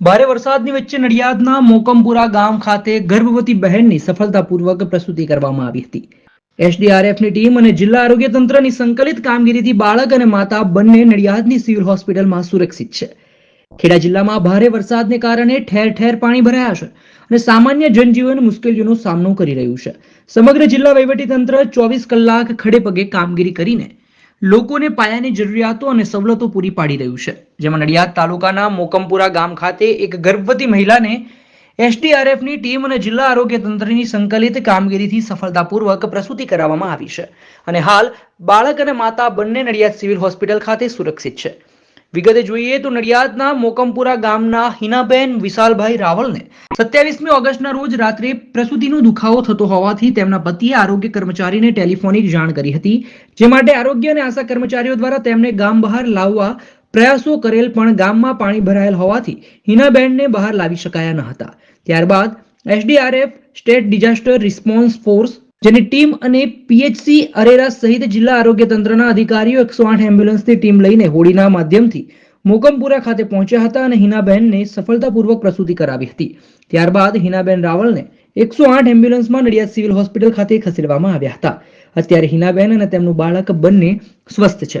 ભારે વરસાદની વચ્ચે નડિયાદના મોકમપુરા ગામ ખાતે ગર્ભવતી બહેનની સફળતાપૂર્વક પ્રસૂતિ કરવામાં આવી હતી. એસડીઆરએફની ટીમ અને જિલ્લા આરોગ્ય તંત્રની સંકલિત કામગીરીથી બાળક અને માતા બંને નડિયાદની સિવિલ હોસ્પિટલમાં સુરક્ષિત છે. ખેડા જિલ્લામાં ભારે વરસાદને કારણે ઠેર ઠેર પાણી ભરાયા છે અને સામાન્ય જનજીવન મુશ્કેલીઓનો સામનો કરી રહ્યું છે. સમગ્ર જિલ્લા વહીવટી તંત્ર ચોવીસ કલાક ખડેપગે કામગીરી કરીને લોકોને પાયાની જરૂરિયાતો અને સવલતો પૂરી પાડી રહ્યું છે. જેમાં નડિયાદ તાલુકાના મોકમપુરા ગામ ખાતે એક ગર્ભવતી મહિલાને એસડીઆરએફની ટીમ અને જિલ્લા આરોગ્ય તંત્રની સંકલિત કામગીરીથી સફળતાપૂર્વક પ્રસૂતિ કરાવવામાં આવી છે. અને હાલ બાળક અને માતા બંને નડિયાદ સિવિલ હોસ્પિટલ ખાતે સુરક્ષિત છે. વિગતે જોઈએ તો નડિયાદના મોકમપુરા ગામના હિનાબેન વિશાલભાઈ રાવલને સત્યાવીસમી ઓગસ્ટના રોજ રાત્રે પ્રસૂતિનો દુખાવો થતો હોવાથી તેમના પતિએ આરોગ્ય કર્મચારીને ટેલિફોનિક જાણ કરી હતી, જે માટે આરોગ્ય અને આશા કર્મચારીઓ દ્વારા તેમને ગામ બહાર લાવવા પ્રયાસો કરેલ પણ ગામમાં પાણી ભરાયેલ હોવાથી હિનાબેનને બહાર લાવી શકાયા ન હતા. ત્યારબાદ SDRF state disaster response force જેની ટીમ અને પીએચસી અરેરા સહિત જિલ્લા આરોગ્ય તંત્રના અધિકારીઓ એકસો આઠ એમ્બ્યુલન્સની ટીમ લઈને હોડીના માધ્યમથી મોકમપુરા ખાતે પહોંચ્યા હતા અને હિનાબહેનને સફળતાપૂર્વક પ્રસૂતિ કરાવી હતી. ત્યારબાદ હિનાબેન રાવલને એકસો આઠ એમ્બ્યુલન્સમાં નડિયાદ સિવિલ હોસ્પિટલ ખાતે ખસેડવામાં આવ્યા હતા. અત્યારે હિનાબેન અને તેમનું બાળક બંને સ્વસ્થ છે.